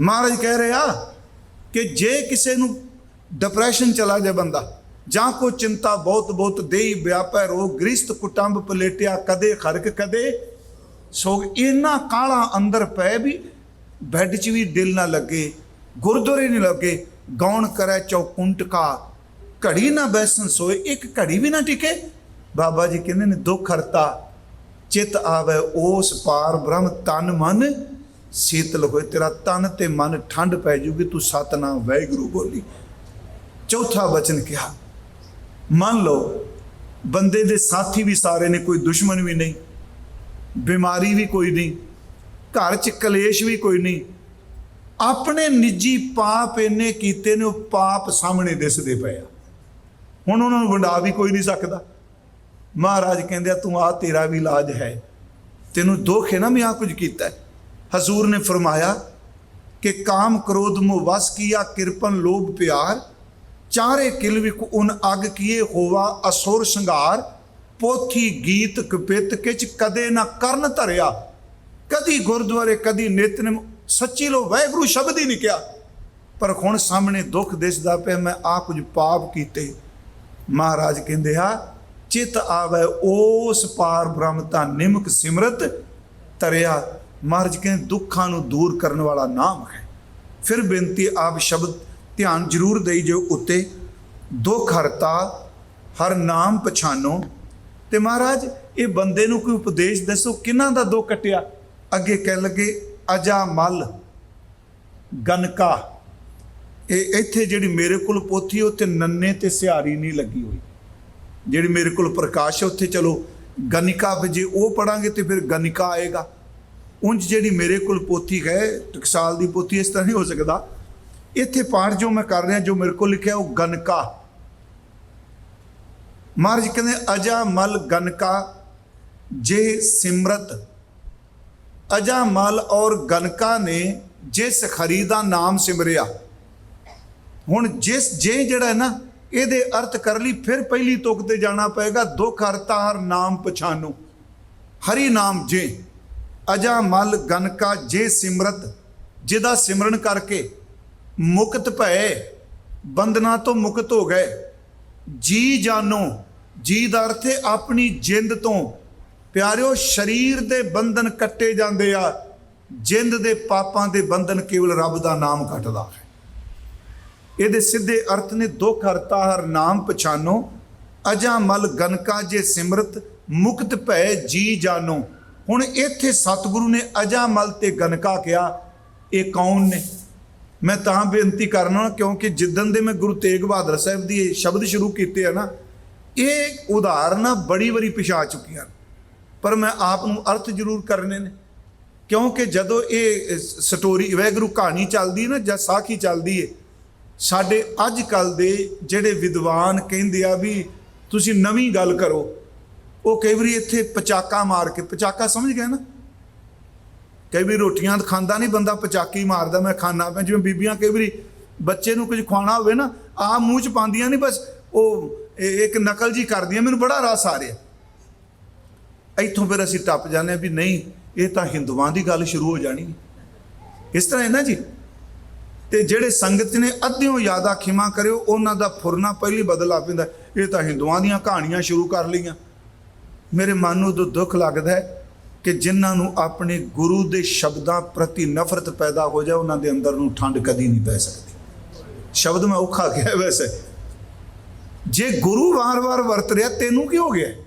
ਮਹਾਰਾਜ ਕਹਿ ਰਿਹਾ ਕਿ ਜੇ ਕਿਸੇ ਨੂੰ ਡਿਪਰੈਸ਼ਨ ਚਲਾ ਜਾ ਬੰਦਾ, ਜਾਂ ਕੋ ਚਿੰਤਾ ਬਹੁਤ ਬਹੁਤ ਦੇਈ ਵਿਆਪੈ ਰੋਗ, ਗ੍ਰਿਸ਼ਤ ਕੁਟੰਬ ਪਲੇਟਿਆ ਕਦੇ ਖਰਕ ਕਦੇ, ਸੋ ਇੰਨਾ ਕਾਲਾ ਅੰਦਰ ਪੈ ਵੀ ਬੈੱਡ 'ਚ ਵੀ ਦਿਲ ਨਾ ਲੱਗੇ, ਗੁਰਦੁਆਰੇ ਨਹੀਂ ਲੱਗੇ, ਗੌਣ ਕਰੈ ਚੌਕੁੰਟਕਾ। ਘੜੀ ਨਾ ਬੈਸਨ ਸੋਏ, ਇੱਕ ਘੜੀ ਵੀ ਨਾ ਟਿਕੇ। ਬਾਬਾ ਜੀ ਕਹਿੰਦੇ ਨੇ, ਦੁੱਖ ਹਰਤਾ, ਚਿਤ ਆਵੇ ਉਸ ਪਾਰ ਬ੍ਰਹਮ ਤਨ ਮਨ ਸੀਤਲ ਹੋਏ, ਤੇਰਾ ਤਨ ਤੇ ਮਨ ਠੰਡ ਪੈ ਜੂਗੀ, ਤੂੰ ਸਤਨਾਮ, ਵਾਹਿਗੁਰੂ ਬੋਲੀ। ਚੌਥਾ ਬਚਨ ਕਿਹਾ, ਮੰਨ ਲਓ, ਬੰਦੇ ਦੇ ਸਾਥੀ ਵੀ ਸਾਰੇ ਨੇ, ਕੋਈ ਦੁਸ਼ਮਣ ਵੀ ਨਹੀਂ, ਬਿਮਾਰੀ ਵੀ ਕੋਈ ਨਹੀਂ, ਘਰ 'ਚ ਕਲੇਸ਼ ਵੀ ਕੋਈ ਨਹੀਂ, ਆਪਣੇ ਨਿੱਜੀ ਪਾਪ ਇੰਨੇ ਕੀਤੇ ਨੇ, ਉਹ ਪਾਪ ਸਾਹਮਣੇ ਦਿਸਦੇ ਪਏ ਆ। ਹੁਣ ਉਹਨਾਂ ਨੂੰ ਵੰਡਾ ਵੀ ਕੋਈ ਨਹੀਂ ਸਕਦਾ। ਮਹਾਰਾਜ ਕਹਿੰਦੇ ਆ, ਤੂੰ ਆ ਤੇਰਾ ਵੀ ਇਲਾਜ ਹੈ। ਤੈਨੂੰ ਦੁੱਖ ਹੈ ਨਾ ਮੈਂ ਆ ਕੁਝ ਕੀਤਾ ਹੈ। ਹਜ਼ੂਰ ਨੇ ਫਰਮਾਇਆ ਕਿ ਕਾਮ ਕ੍ਰੋਧ ਮੋਹ ਵਸ ਕੀਆ, ਕਿਰਪਨ, ਲੋਭ, ਪਿਆਰ। ਚਾਰੇ ਕਿਲ ਵਿਕ ਉਨ ਅਗ ਕੀਏ ਹੋਵਾ, ਅਸੁਰ ਸੰਘਾਰ ਪੋਥੀ ਗੀਤ ਕਪਿਤ ਕਿਚ ਕਦੇ ਨਾ ਕਰਨ ਧਰਿਆ। ਕਦੀ ਗੁਰਦੁਆਰੇ, ਕਦੀ ਨਿਤਨੇਮ, ਸੱਚੀ ਲੋ ਵਾਹਿਗੁਰੂ ਸ਼ਬਦ ਹੀ ਨਹੀਂ ਕਿਹਾ। ਪਰ ਹੁਣ ਸਾਹਮਣੇ ਦੁੱਖ ਦਿਸਦਾ ਪਿਆ, ਮੈਂ ਆ ਕੁਝ ਪਾਪ ਕੀਤੇ। ਮਹਾਰਾਜ ਕਹਿੰਦੇ ਆ, ਚਿਤ ਆਵੇ ਉਸ ਪਾਰ ਬ੍ਰਹਮ ਤਾਂ ਨਿਮਕ ਸਿਮਰਤ ਤਰਿਆ ਮਹਾਰਾਜ ਕਹਿੰਦੇ ਦੁੱਖਾਂ ਨੂੰ ਦੂਰ ਕਰਨ ਵਾਲਾ ਨਾਮ ਹੈ। ਫਿਰ ਬੇਨਤੀ ਆਪ ਸ਼ਬਦ ਧਿਆਨ ਜ਼ਰੂਰ ਦੇਈ ਜੋ ਉੱਤੇ। ਦੁੱਖ ਹਰਤਾ ਹਰ ਨਾਮ ਪਛਾਨੋ। ਤੇ ਮਹਾਰਾਜ ਇਹ ਬੰਦੇ ਨੂੰ ਕੋਈ ਉਪਦੇਸ਼ ਦੱਸੋ ਕਿਹਨਾਂ ਦਾ ਦੁੱਖ ਕਟਿਆ? ਅੱਗੇ ਕਹਿ ਲੱਗੇ ਅਜਾ ਮਲ ਗਨਕਾ। ਇਹ ਇੱਥੇ ਜਿਹੜੀ ਮੇਰੇ ਕੋਲ ਪੋਥੀ ਹੈ, ਉੱਥੇ ਨੰਨੇ ਤੇ ਸਿਹਾਰੀ ਨਹੀਂ ਲੱਗੀ ਹੋਈ। ਜਿਹੜੀ ਮੇਰੇ ਕੋਲ ਪ੍ਰਕਾਸ਼ ਹੈ ਉੱਥੇ ਚਲੋ ਗਨਿਕਾ ਵੀ ਜੇ ਉਹ ਪੜਾਂਗੇ ਤੇ ਫਿਰ ਗਨਿਕਾ ਆਏਗਾ। ਉਂਝ ਜਿਹੜੀ ਮੇਰੇ ਕੋਲ ਪੋਥੀ ਹੈ ਟਕਸਾਲ ਦੀ ਪੋਥੀ ਇਸ ਤਰ੍ਹਾਂ ਨਹੀਂ ਹੋ ਸਕਦਾ। ਇੱਥੇ ਪਾਠ ਜੋ ਮੈਂ ਕਰ ਰਿਹਾ, ਜੋ ਮੇਰੇ ਕੋਲ ਲਿਖਿਆ, ਉਹ ਗਨਕਾ। ਮਹਾਰਾਜ ਕਹਿੰਦੇ, ਅਜਾ ਮਲ ਗਨਕਾ, ਜੇ ਸਿਮਰਤ। ਅਜਾ ਮਲ ਔਰ ਗਨਕਾ ਨੇ ਜਿਸ ਖਰੀ ਦਾ ਨਾਮ ਸਿਮਰਿਆ। ਹੁਣ ਜਿਸ, ਜੇ ਜਿਹੜਾ ਹੈ ਨਾ, ਇਹਦੇ ਅਰਥ ਕਰ ਲਈ, ਫਿਰ ਪਹਿਲੀ ਤੁਕ ਤੇ ਜਾਣਾ ਪਏਗਾ, ਦੁੱਖ ਹਰਤਾ ਹਰ ਨਾਮ ਪਛਾਨੋ। ਹਰੀ ਨਾਮ ਜੇ। ਅਜਾ ਮਲ ਗਨਕਾ ਜੇ ਸਿਮਰਤ, ਜਿਹਦਾ ਸਿਮਰਨ ਕਰਕੇ ਮੁਕਤ ਭਏ, ਬੰਧਨਾਂ ਤੋਂ ਮੁਕਤ ਹੋ ਗਏ। ਜੀ ਜਾਨੋ, ਜੀ ਦਾ ਅਰਥ ਹੈ ਆਪਣੀ ਜਿੰਦ ਤੋਂ। ਪਿਆਰਿਓ, ਸਰੀਰ ਦੇ ਬੰਧਨ ਕੱਟੇ ਜਾਂਦੇ ਆ। ਜਿੰਦ ਦੇ ਪਾਪਾਂ ਦੇ ਬੰਧਨ ਕੇਵਲ ਰੱਬ ਦਾ ਨਾਮ ਕੱਟਦਾ ਹੈ। ਇਹਦੇ ਸਿੱਧੇ ਅਰਥ ਨੇ ਦੁੱਖ ਹਰਤਾ ਹਰ ਨਾਮ ਪਛਾਨੋ। ਅਜਾ ਮਲ ਗਨਕਾ ਜੇ ਸਿਮਰਤ, ਮੁਕਤ ਭੈ ਜੀ ਜਾਨੋ। ਹੁਣ ਇੱਥੇ ਸਤਿਗੁਰੂ ਨੇ ਅਜਾ ਮਲ ਤੇ ਗਨਕਾ ਕਿਹਾ, ਇਹ ਕੌਣ ਨੇ? ਮੈਂ ਤਾਂ ਬੇਨਤੀ ਕਰਨਾ ਕਿਉਂਕਿ ਜਿੱਦਨ ਦੇ ਮੈਂ ਗੁਰੂ ਤੇਗ ਬਹਾਦਰ ਸਾਹਿਬ ਦੀ ਇਹ ਸ਼ਬਦ ਸ਼ੁਰੂ ਕੀਤੇ ਆ ਨਾ, ਇਹ ਉਦਾਹਰਨਾਂ ਬੜੀ ਵਾਰੀ ਪਿਛਾ ਚੁੱਕੀਆਂ ਪਰ ਮੈਂ ਆਪ ਨੂੰ ਅਰਥ ਜ਼ਰੂਰ ਕਰਨੇ ਨੇ। ਕਿਉਂਕਿ ਜਦੋਂ ਇਹ ਸਟੋਰੀ ਵੈਗਰੂ ਕਹਾਣੀ ਚੱਲਦੀ ਨਾ ਜਾਂ ਸਾਖੀ ਚੱਲਦੀ ਏ ਸਾਡੇ ਅੱਜ ਕੱਲ ਦੇ ਜਿਹੜੇ ਵਿਦਵਾਨ ਕਹਿੰਦੇ ਆ ਵੀ ਤੁਸੀਂ ਨਵੀਂ ਗੱਲ ਕਰੋ ਉਹ ਕਈ ਵਾਰੀ ਇੱਥੇ ਪਚਾਕਾ ਮਾਰ ਕੇ, ਪਚਾਕਾ ਸਮਝ ਗਏ ਨਾ? ਕਈ ਵਾਰੀ ਰੋਟੀਆਂ ਖਾਂਦਾ ਨਹੀਂ ਬੰਦਾ, ਪਚਾਕੀ ਮਾਰਦਾ, ਮੈਂ ਖਾਣਾ ਪਿਆ। ਜਿਵੇਂ ਬੀਬੀਆਂ ਕਈ ਵਾਰੀ ਬੱਚੇ ਨੂੰ ਕੁਝ ਖਵਾਉਣਾ ਹੋਵੇ ਨਾ ਆ ਮੂੰਹ ਚ ਪਾਉਂਦੀਆਂ ਨਹੀਂ, ਬਸ ਉਹ ਇਹ- ਇੱਕ ਨਕਲ ਜੀ ਕਰਦੀਆਂ, ਮੈਨੂੰ ਬੜਾ ਰਸ ਆ ਰਿਹਾ। ਇੱਥੋਂ ਫਿਰ ਅਸੀਂ ਟੱਪ ਜਾਂਦੇ ਹਾਂ ਵੀ ਨਹੀਂ, ਇਹ ਤਾਂ ਹਿੰਦੂਆਂ ਦੀ ਗੱਲ ਸ਼ੁਰੂ ਹੋ ਜਾਣੀ। ਇਸ ਤਰ੍ਹਾਂ ਹੈ ਨਾ ਜੀ? ਤੇ ਜਿਹੜੇ ਸੰਗਤ ਨੇ ਅੱਧਿਓਂ ਜ਼ਿਆਦਾ ਖਿਮਾ ਕਰਿਓ, ਉਹਨਾਂ ਦਾ ਫੁਰਨਾ ਪਹਿਲੀ ਬਦਲ ਆ ਪੈਂਦਾ। ਇਹ ਤਾਂ ਹਿੰਦੂਆਂ ਦੀਆਂ ਕਹਾਣੀਆਂ ਸ਼ੁਰੂ ਕਰ ਲਈਆਂ। ਮੇਰੇ ਮਨ ਨੂੰ ਉਦੋਂ ਦੁੱਖ ਲੱਗਦਾ ਹੈ ਕਿ ਜਿਨ੍ਹਾਂ ਨੂੰ ਆਪਣੇ ਗੁਰੂ ਦੇ ਸ਼ਬਦਾਂ ਪ੍ਰਤੀ ਨਫ਼ਰਤ ਪੈਦਾ ਹੋ ਜਾਏ, ਉਹਨਾਂ ਦੇ ਅੰਦਰ ਨੂੰ ਠੰਡ ਕਦੀ ਨਹੀਂ ਪੈ ਸਕਦੀ। ਸ਼ਬਦ ਮੈਂ ਔਖਾ ਕਿਹਾ ਵੈਸੇ। ਜੇ ਗੁਰੂ ਵਾਰ-ਵਾਰ ਵਰਤ ਰਿਹਾ, ਤੈਨੂੰ ਕੀ ਹੋ ਗਿਆ?